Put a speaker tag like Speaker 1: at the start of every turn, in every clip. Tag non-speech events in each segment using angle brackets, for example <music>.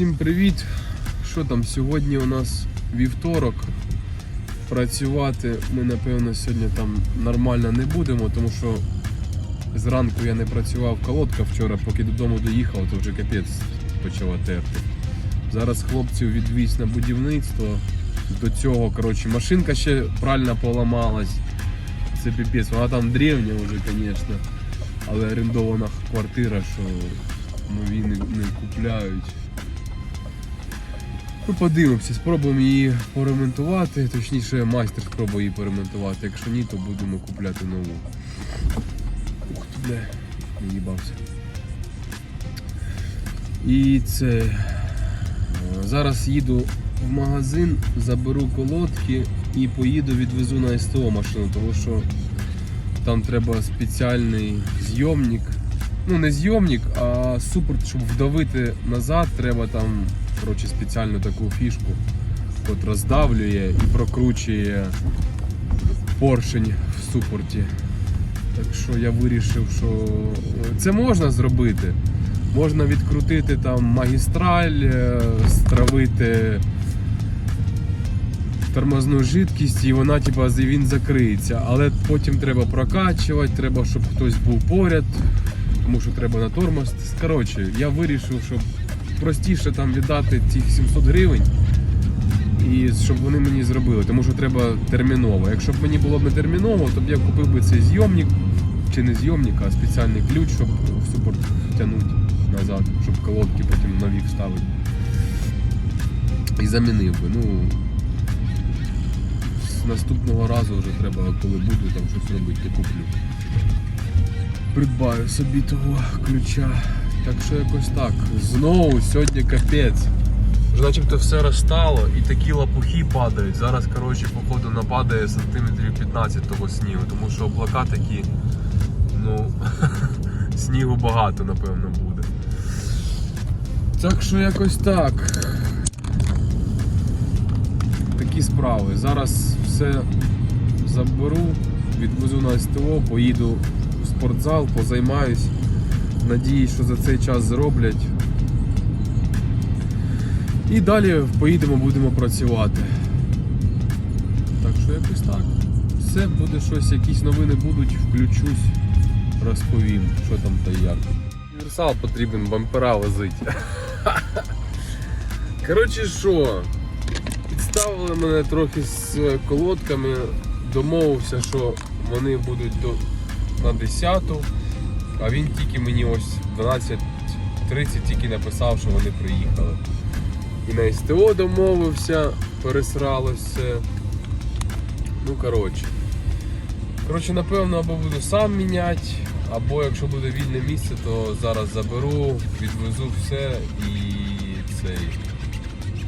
Speaker 1: Всім привіт! Що там? Сьогодні у нас вівторок. Працювати ми, напевно, сьогодні там нормально не будемо, тому що зранку я не працював колодка вчора, поки додому доїхав, то вже капець почала терти. Зараз хлопців відвіз на будівництво. До цього, коротше, машинка ще правильно поламалась. Це піпець, вона там древня вже, звісно. Але орендована квартира, що нові не, не купляють. Ну, подивимося, спробуємо її поремонтувати, точніше майстер спробує її поремонтувати. Якщо ні, то будемо купляти нову. Ух ти, бля, не їбався. І це. е, Зараз їду в магазин, заберу колодки і поїду відвезу на СТО машину, тому що там треба спеціальний зйомник. Ну, не зйомник, а супорт, щоб вдавити назад, треба там коротше, спеціальну таку фішку, котра здавлює і прокручує поршень в супорті. Так що я вирішив, що це можна зробити. Можна відкрутити там магістраль, е, стравити тормозну жидкість і вона типа він закриється. Але потім треба прокачувати, треба, щоб хтось був поряд, тому що треба на тормоз. Коротше, я вирішив, щоб простіше там віддати ці 700 гривень. І щоб вони мені зробили, тому що треба терміново. Якщо б мені було б не терміново, то б я купив би цей зйомник, чи не зйомник, а спеціальний ключ, щоб в супорт тягнути назад, щоб колодки потім нові вставити. І замінив би. Ну, з наступного разу вже треба, коли буду там щось робити, то куплю. Придбаю собі того ключа. Так що якось так. Знову сьогодні капець. Вже начебто все розстало і такі лапухи падають. Зараз, коротше, походу нападає сантиметрів 15 того снігу, тому що облака такі, ну, <laughs> снігу багато, напевно, буде. Так що якось так. Такі справи. Зараз все заберу, відвезу на СТО, поїду в спортзал, позаймаюсь. Надіюсь, що за цей час зроблять. І далі поїдемо, будемо працювати. Так що якось так. Все, буде щось, якісь новини будуть, включусь, розповім, що там та як. Універсал потрібен, бампера возити. <laughs> Коротше що, підставили мене трохи з колодками, домовився, що вони будуть до, на 10 а він тільки мені ось 12.30 тільки написав, що вони приїхали. І на СТО домовився, пересралося. Ну, коротше. Коротше, напевно, або буду сам міняти, або якщо буде вільне місце, то зараз заберу, відвезу все і цей.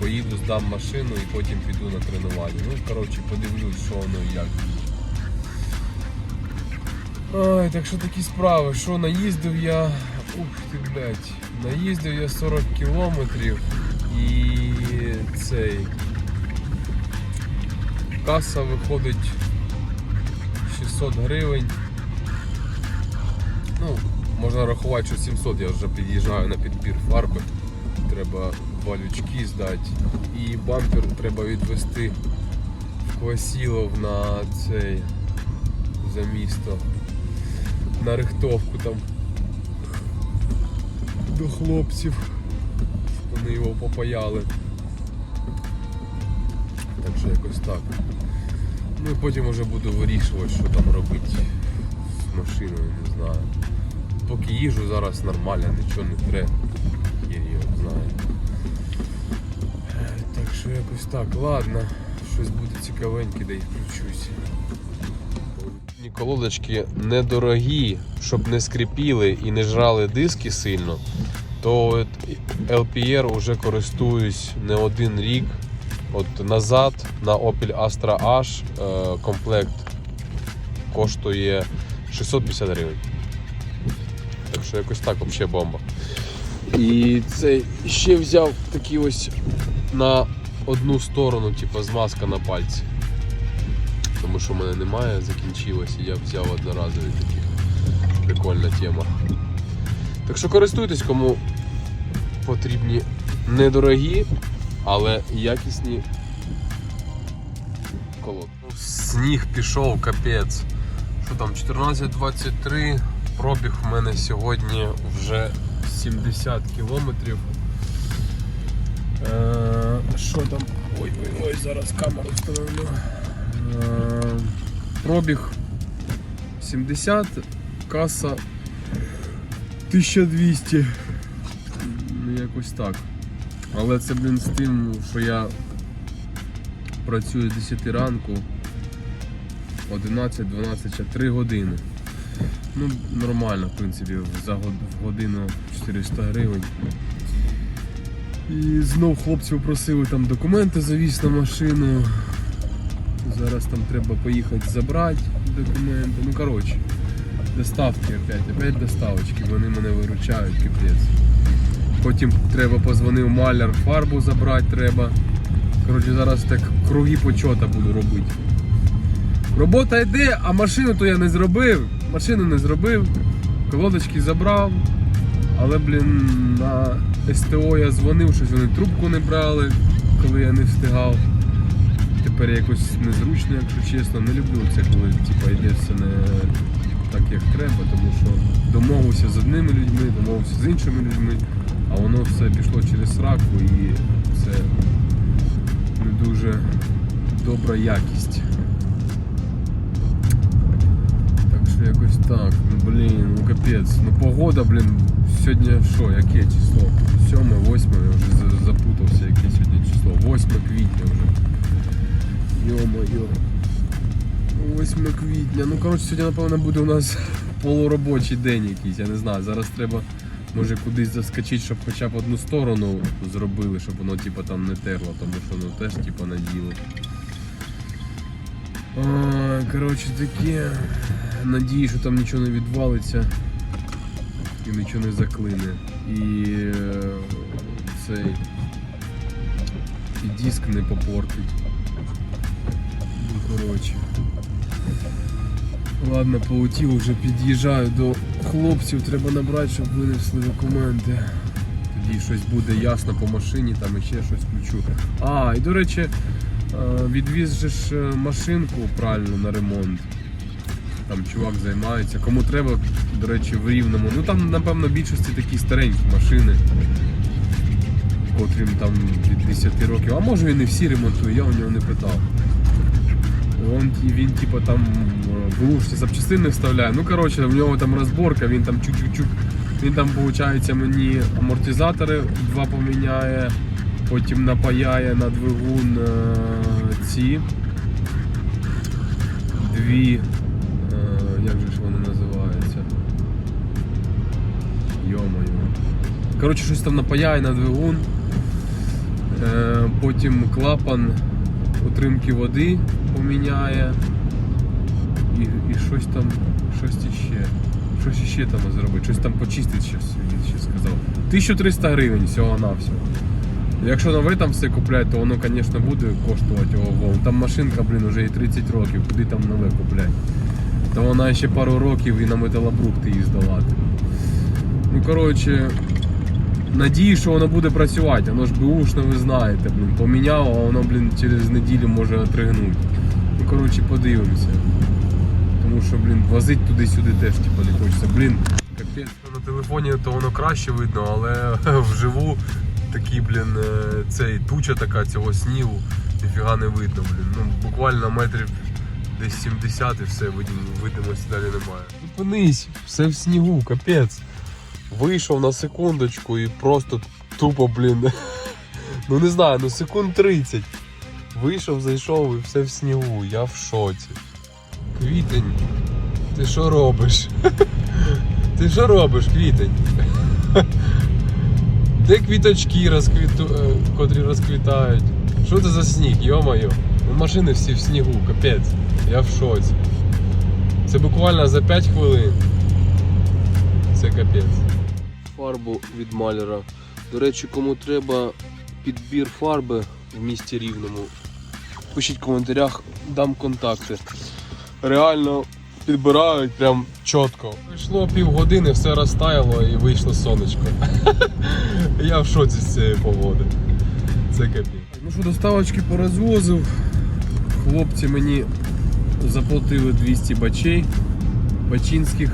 Speaker 1: Поїду, здам машину і потім піду на тренування. Ну, коротше, подивлюсь, що воно і як. Ой, так що такі справи, що наїздив я. Ух ти, блядь, наїздив я 40 кілометрів і цей. Каса виходить 600 гривень. Ну, можна рахувати, що 700, я вже під'їжджаю на підбір фарби. Треба два лючки здати. І бампер треба відвести в Квасілов на цей за місто. На рихтовку там до хлопців. Вони його попаяли. Так що якось так. Ну і потім вже буду вирішувати, що там робити з машиною, не знаю. Поки їжу зараз нормально, нічого не тре. Я його знаю. Так що якось так, ладно, щось буде цікавеньке, де й включусь. Ні, Колодочки недорогі, щоб не скрипіли і не жрали диски сильно, то от LPR вже користуюсь не один рік. От назад на Opel Astra H е, комплект коштує 650 гривень. Так що якось так взагалі бомба. І це ще взяв такий ось на одну сторону, типу змазка на пальці. Тому що в мене немає, закінчилось, і я взяв одноразові такі. Прикольна тема. Так що користуйтесь, кому потрібні недорогі, але якісні колодки. Сніг пішов, капець. Що там, 14.23, пробіг в мене сьогодні вже 70 кілометрів. Е, Що там? Ой, ой, ой, зараз камеру встановлю. Е, Пробіг 70, каса 1200. Ну, якось так. Але це, блін, з тим, що я працюю з 10 ранку, 11, 12, 3 години. Ну, нормально, в принципі, за годину 400 гривень. І знов хлопців просили там документи завіз на машину. Зараз там треба поїхати забрати документи. Ну коротше, доставки опять, опять доставочки, вони мене виручають, капець. Потім треба позвонив маляр, фарбу забрати треба. Коротше, зараз так круги почота буду робити. Робота йде, а машину то я не зробив. Машину не зробив, колодочки забрав. Але, блін, на СТО я дзвонив, щось вони трубку не брали, коли я не встигав. Тепер якось незручно, якщо чесно. Не люблю це, коли типу, йде все не так, як треба, тому що домовився з одними людьми, домовився з іншими людьми, а воно все пішло через сраку і це не дуже добра якість. Так що якось так. Ну блін, ну капець. Ну погода, блін, сьогодні що, яке число? 7, 8, я вже запутався, яке сьогодні число. 8 квітня вже. Йо-моє. 8 квітня. Ну коротше, сьогодні, напевно, буде у нас полуробочий день якийсь, я не знаю. Зараз треба може кудись заскочити, щоб хоча б одну сторону зробили, щоб воно типу, там не терло, тому що ну теж типу, на діло. Ой, коротше таке. Надію, що там нічого не відвалиться і нічого не заклине. І е, цей і диск не попортить. Коротше. Ладно, полетів, вже під'їжджаю до хлопців, треба набрати, щоб винесли документи. Тоді щось буде ясно по машині, там іще щось включу. А, і до речі, е, відвіз же ж е, машинку правильно на ремонт. Там чувак займається. Кому треба, до речі, в рівному. Ну там, напевно, більшості такі старенькі машини, котрим там від 10 років. А може і всі ремонтує, я у нього не питав. Он, він типу там е, бушні запчастини вставляє. Ну коротше, в нього там розборка, він там чук-чук-чук. Він там, виходить, мені амортизатори два поміняє, потім напаяє на двигун е, ці дві. е, як же ж вони називаються? Йо-моє. Коротше, щось там напаяє на двигун. Е, потім клапан утримки води поміняє. І, і щось там, щось іще. Щось іще там зробить, щось там почистить щось, він ще сказав. 1300 гривень всього на всього. Якщо нове там все купляти, то воно, звісно, буде коштувати ого. Там машинка, блін, вже і 30 років, куди там нове купляти. Та вона ще пару років і на металобрухти її здавати. Ну, коротше, надію, що воно буде працювати, воно ж беушно, ви знаєте, блін, поміняв, а воно, блін, через неділю може отригнути. Коротше, подивимося. Тому що, блін, возить туди-сюди теж типу, не хочеться. Блін, капець. На телефоні то воно краще видно, але <laughs> вживу такий, блін, е, цей туча така цього снігу, ніфіга не видно, блін. Ну, буквально метрів десь 70 і все, видим- видимості далі немає. Зупинись, все в снігу, капець. Вийшов на секундочку і просто тупо, блін. <laughs> Ну не знаю, ну секунд 30. Вийшов, зайшов і все в снігу. Я в шоці. Квітень, ти що робиш? <laughs> Ти що робиш, квітень? <laughs> Де квіточки розквіту... е, котрі розквітають? Що це за сніг, йо-моє? Машини всі в снігу, капець. Я в шоці. Це буквально за 5 хвилин. Це капець. Фарбу від маляра. До речі, кому треба підбір фарби в місті Рівному, пишіть в коментарях, дам контакти. Реально підбирають прям чітко. Пройшло півгодини, все розтаяло і вийшло сонечко. <laughs> Я в шоці з цієї погоди. Це капець. Ну що, доставочки порозвозив. Хлопці мені заплатили 200 бачей бачинських.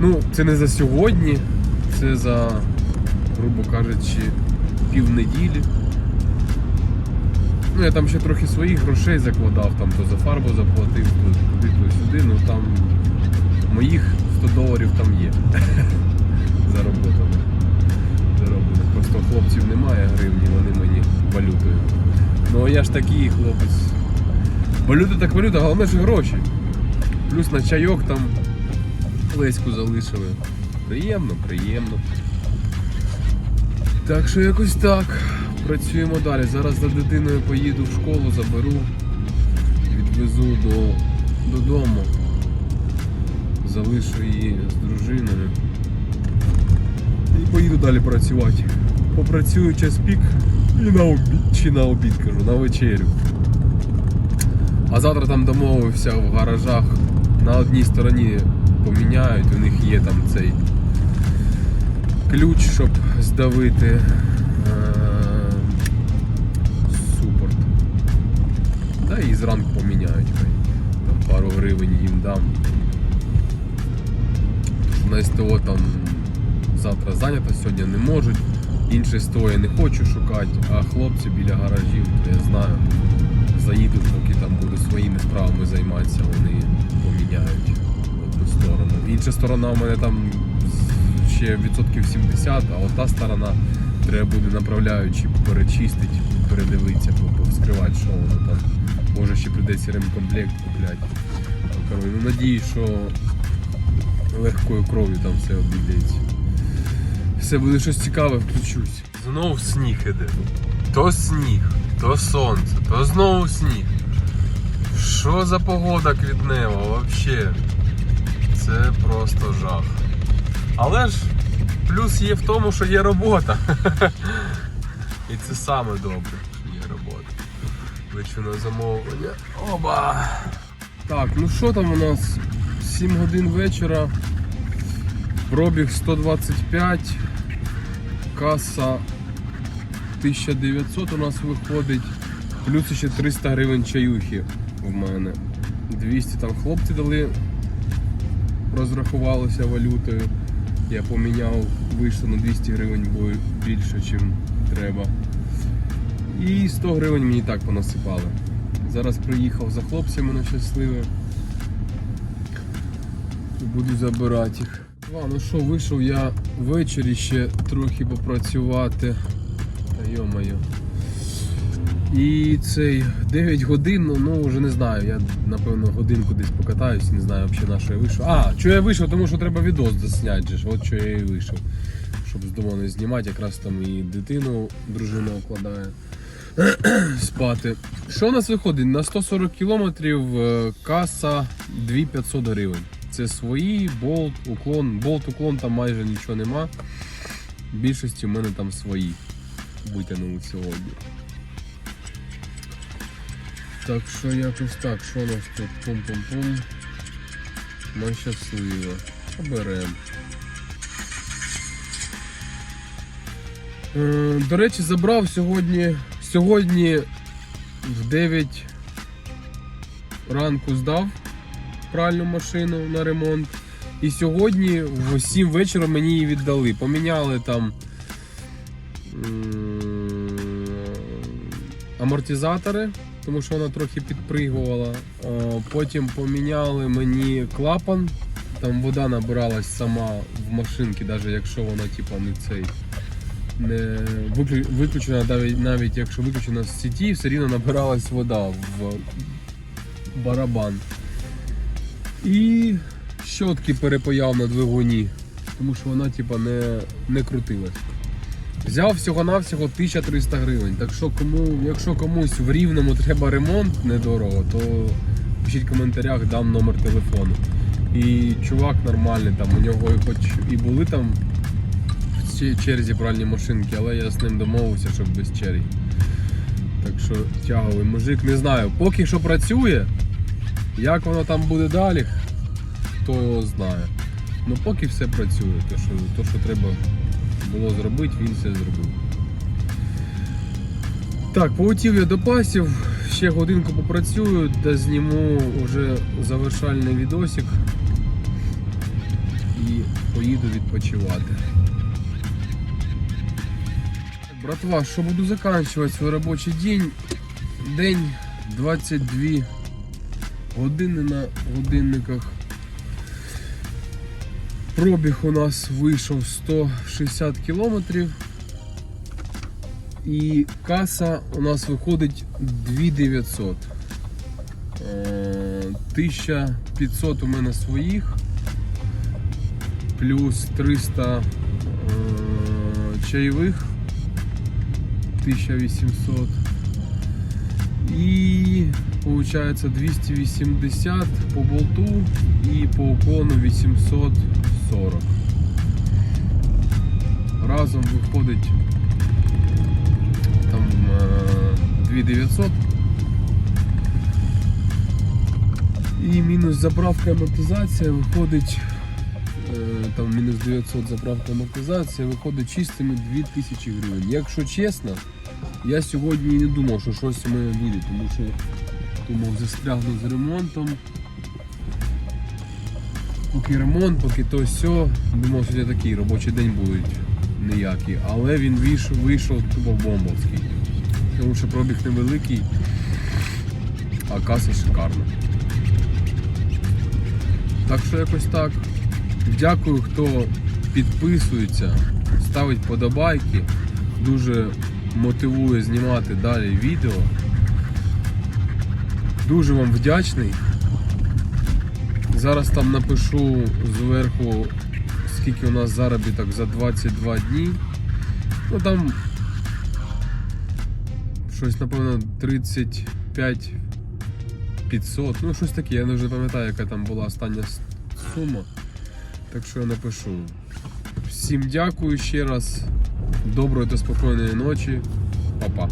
Speaker 1: Ну, це не за сьогодні, це за, грубо кажучи, півнеділі. Ну, я там ще трохи своїх грошей закладав, там то за фарбу заплатив, то туди, то сюди, ну там моїх 100 доларів там є. <laughs> Зароботано. Зароблено. Просто хлопців немає гривні, вони мені валютою. Ну а я ж такий хлопець. Валюта так валюта, головне ж гроші. Плюс на чайок там Леську залишили. Приємно, приємно. Так що якось так. Працюємо далі. Зараз за дитиною поїду в школу, заберу, відвезу до, додому. Залишу її з дружиною. І поїду далі працювати. Попрацюю час пік і на обід, чи на обід кажу, на вечерю. А завтра там домовився в гаражах. На одній стороні поміняють, у них є там цей ключ, щоб здавити Та і зранку поміняють. Там пару гривень їм дам. На СТО там завтра зайнято, сьогодні не можуть. Інше СТО не хочу шукати, а хлопці біля гаражів, то я знаю, заїдуть, поки там буду своїми справами займатися, вони поміняють в одну сторону. Інша сторона у мене там ще відсотків 70, а от та сторона треба буде направляючи перечистити, передивитися, повскривати, що воно там. Може ще прийдеться ремкомплект купляти. Коротше, Ну, надіюсь, що легкою кров'ю там все обійдеться. Все буде щось цікаве, включусь. Знов сніг іде. То сніг, то сонце, то знову сніг. Що за погода квітнева вообще? Це просто жах. Але ж плюс є в тому, що є робота. <laughs> І це саме добре, що є робота. На замовлення. Оба! Так, ну що там у нас? 7 годин вечора. Пробіг 125. Каса 1900 у нас виходить. Плюс ще 300 гривень чаюхи в мене. 200 там хлопці дали, розрахувалися валютою. Я поміняв, вийшло на 200 гривень бо більше, ніж треба. І 100 гривень мені так понасипали. Зараз приїхав за хлопцями на щасливе. Буду забирати їх. А, ну що, вийшов я ввечері ще трохи попрацювати. Та йо-моє. І цей 9 годин, ну, ну вже не знаю. Я напевно годинку десь покатаюсь, не знаю взагалі на що я вийшов. А, що я вийшов, тому що треба відос засняти. От що я і вийшов. Щоб з дому не знімати, якраз там і дитину дружина укладає спати. Що у нас виходить? На 140 кілометрів е, каса 2500 гривень. Це свої, болт, уклон. Болт, уклон там майже нічого нема. В більшості в мене там свої витягнули сьогодні. Так що якось так, що у нас тут? Пум-пум-пум. Ми щасливо. Оберемо. Е, До речі, забрав сьогодні. Сьогодні в 9 ранку здав пральну машину на ремонт. І сьогодні в 7 вечора мені її віддали. Поміняли там амортизатори, тому що вона трохи підпригувала. Потім поміняли мені клапан. Там вода набиралась сама в машинці, навіть якщо вона типа не цей виключена, навіть, навіть якщо виключена з сіті, все рівно набиралась вода в барабан. І щотки перепаяв на двигуні, тому що вона типа не, не крутилась. Взяв всього-навсього 1300 гривень. Так що кому, якщо комусь в рівному треба ремонт недорого, то пишіть в коментарях, дам номер телефону. І чувак нормальний, там у нього хоч і були там в черзі пральні машинки, але я з ним домовився, щоб без черги. Так що тяговий мужик, не знаю, поки що працює. Як воно там буде далі, хто його знає. Ну поки все працює, то що, то, що треба було зробити, він все зробив. Так, полетів я до пасів, ще годинку попрацюю та зніму вже завершальний відосик і поїду відпочивати. Братва, що буду заканчувати свій робочий день. День 22 години на годинниках. Пробіг у нас вийшов 160 кілометрів. І каса у нас виходить 2900. Е, 1500 у мене своїх. Плюс 300 е, чайових. 1800. І получается 280 по болту і по уклону 840. Разом виходить там е, 2900. І мінус заправка амортизація виходить е, там мінус 900 заправка амортизація виходить чистими 2000 гривень. Якщо чесно, я сьогодні не думав, що щось у мене буде, тому що думав застрягну з ремонтом. Поки ремонт, поки то все. Думав, що сьогодні такий робочий день буде ніякий. Але він вийшов, вийшов тупо бомбовський. Тому що пробіг невеликий, а каса шикарна. Так що якось так. Дякую, хто підписується, ставить подобайки. Дуже мотивує знімати далі відео. Дуже вам вдячний. Зараз там напишу зверху, скільки у нас заробіток за 22 дні. Ну там щось, напевно, 35 500, ну щось таке, я не вже пам'ятаю, яка там була остання сума. Так що я напишу. Всім дякую ще раз. Доброї та спокійної ночі. Па-па.